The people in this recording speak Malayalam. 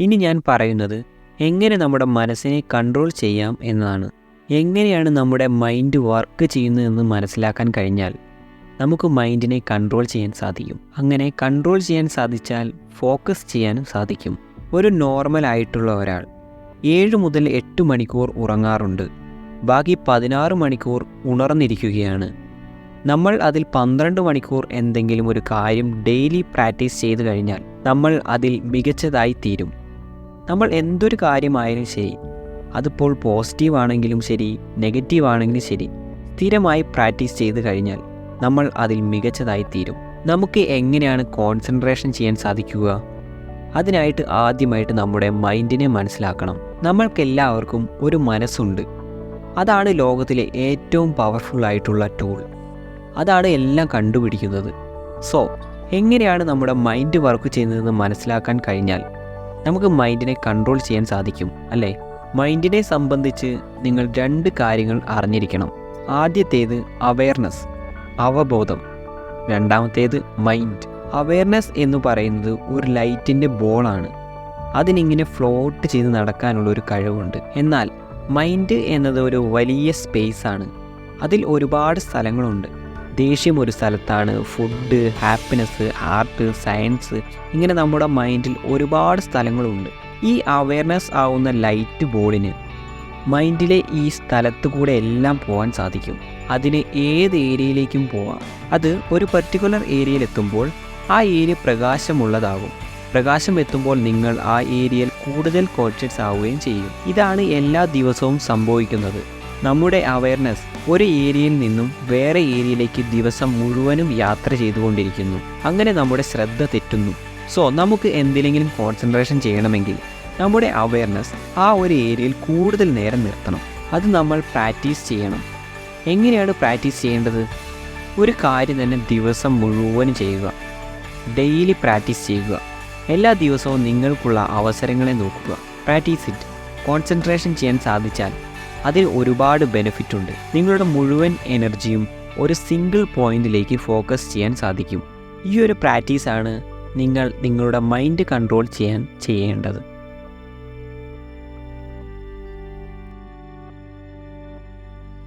ഇനി ഞാൻ പറയുന്നത് എങ്ങനെ നമ്മുടെ മനസ്സിനെ കൺട്രോൾ ചെയ്യാം എന്നതാണ്. എങ്ങനെയാണ് നമ്മുടെ മൈൻഡ് വർക്ക് ചെയ്യുന്നതെന്ന് മനസ്സിലാക്കാൻ കഴിഞ്ഞാൽ നമുക്ക് മൈൻഡിനെ കൺട്രോൾ ചെയ്യാൻ സാധിക്കും. അങ്ങനെ കൺട്രോൾ ചെയ്യാൻ സാധിച്ചാൽ ഫോക്കസ് ചെയ്യാനും സാധിക്കും. ഒരു നോർമൽ ആയിട്ടുള്ള ഒരാൾ ഏഴ് മുതൽ എട്ട് മണിക്കൂർ ഉറങ്ങാറുണ്ട്. ബാക്കി പതിനാറ് മണിക്കൂർ ഉണർന്നിരിക്കുകയാണ്. നമ്മൾ അതിൽ പന്ത്രണ്ട് മണിക്കൂർ എന്തെങ്കിലും ഒരു കാര്യം ഡെയിലി പ്രാക്ടീസ് ചെയ്തു കഴിഞ്ഞാൽ നമ്മൾ അതിൽ മികച്ചതായി തീരും. നമ്മൾ എന്തൊരു കാര്യമായാലും ശരി. അതിപ്പോൾ പോസിറ്റീവ് ആണെങ്കിലും ശരി നെഗറ്റീവ് ആണെങ്കിലും ശരി. സ്ഥിരമായി പ്രാക്ടീസ് ചെയ്ത് കഴിഞ്ഞാൽ നമ്മൾ അതിൽ മികച്ചതായി തീരും. നമുക്ക് എങ്ങനെയാണ് കോൺസെൻട്രേഷൻ ചെയ്യാൻ സാധിക്കുക? അതിനായിട്ട് ആദ്യമായിട്ട് നമ്മുടെ മൈൻഡിനെ മനസ്സിലാക്കണം. നമ്മൾക്കെല്ലാവർക്കും ഒരു മനസ്സുണ്ട്. അതാണ് ലോകത്തിലെ ഏറ്റവും പവർഫുൾ ആയിട്ടുള്ള ടൂൾ അതാണ് എല്ലാം കണ്ടുപിടിക്കുന്നത്. സോ എങ്ങനെയാണ് നമ്മുടെ മൈൻഡ് വർക്ക് ചെയ്യുന്നതെന്ന് മനസ്സിലാക്കാൻ കഴിഞ്ഞാൽ നമുക്ക് മൈൻഡിനെ കൺട്രോൾ ചെയ്യാൻ സാധിക്കും അല്ലേ? മൈൻഡിനെ സംബന്ധിച്ച് നിങ്ങൾ രണ്ട് കാര്യങ്ങൾ അറിഞ്ഞിരിക്കണം. ആദ്യത്തേത് അവയർനെസ് അവബോധം. രണ്ടാമത്തേത് മൈൻഡ് അവയർനെസ് എന്ന് പറയുന്നത് ഒരു ലൈറ്റിന്റെ ബോളാണ്. അതിനിങ്ങനെ ഫ്ലോട്ട് ചെയ്ത് നടക്കാനുള്ള ഒരു കഴിവുണ്ട്. എന്നാൽ മൈൻഡ് എന്നത് ഒരു വലിയ സ്പേസ് ആണ്. അതിൽ ഒരുപാട് സ്ഥലങ്ങളുണ്ട്. ദേഷ്യം ഒരു സ്ഥലത്താണ്. ഫുഡ് ഹാപ്പിനെസ് ആർട്ട് സയൻസ് ഇങ്ങനെ നമ്മുടെ മൈൻഡിൽ ഒരുപാട് സ്ഥലങ്ങളുണ്ട്. ഈ അവയർനെസ് ആവുന്ന ലൈറ്റ് ബോളിന് മൈൻഡിലെ ഈ സ്ഥലത്ത് കൂടെ എല്ലാം പോകാൻ സാധിക്കും. അതിന് ഏത് ഏരിയയിലേക്കും പോവാം. അത് ഒരു പർട്ടിക്കുലർ ഏരിയയിൽ എത്തുമ്പോൾ ആ ഏരിയ പ്രകാശമുള്ളതാകും. പ്രകാശം എത്തുമ്പോൾ നിങ്ങൾ ആ ഏരിയയിൽ കൂടുതൽ കോൺഷ്യസ് ആവുകയും ചെയ്യും. ഇതാണ് എല്ലാ ദിവസവും സംഭവിക്കുന്നത്. നമ്മുടെ അവയർനെസ് ഒരു ഏരിയയിൽ നിന്നും വേറെ ഏരിയയിലേക്ക് ദിവസം മുഴുവനും യാത്ര ചെയ്തുകൊണ്ടിരിക്കുന്നു. അങ്ങനെ നമ്മുടെ ശ്രദ്ധ തെറ്റുന്നു. സോ നമുക്ക് എന്തിലെങ്കിലും കോൺസെൻട്രേഷൻ ചെയ്യണമെങ്കിൽ നമ്മുടെ അവയർനെസ് ആ ഒരു ഏരിയയിൽ കൂടുതൽ നേരം നിർത്തണം. അത് നമ്മൾ പ്രാക്ടീസ് ചെയ്യണം. എങ്ങനെയാണ് പ്രാക്ടീസ് ചെയ്യേണ്ടത്? ഒരു കാര്യം തന്നെ ദിവസം മുഴുവനും ചെയ്യുക. ഡെയിലി പ്രാക്ടീസ് ചെയ്യുക. എല്ലാ ദിവസവും നിങ്ങൾക്കുള്ള അവസരങ്ങളെ നോക്കുക. പ്രാക്ടീസ് ഇറ്റ് കോൺസെൻട്രേഷൻ ചെയ്യാൻ സാധിച്ചാൽ അതിൽ ഒരുപാട് ബെനിഫിറ്റ് ഉണ്ട്. നിങ്ങളുടെ മുഴുവൻ എനർജിയും ഒരു സിംഗിൾ പോയിന്റിലേക്ക് ഫോക്കസ് ചെയ്യാൻ സാധിക്കും. ഈ ഒരു പ്രാക്ടീസാണ് നിങ്ങൾ നിങ്ങളുടെ മൈൻഡ് കൺട്രോൾ ചെയ്യാൻ ചെയ്യേണ്ടത്.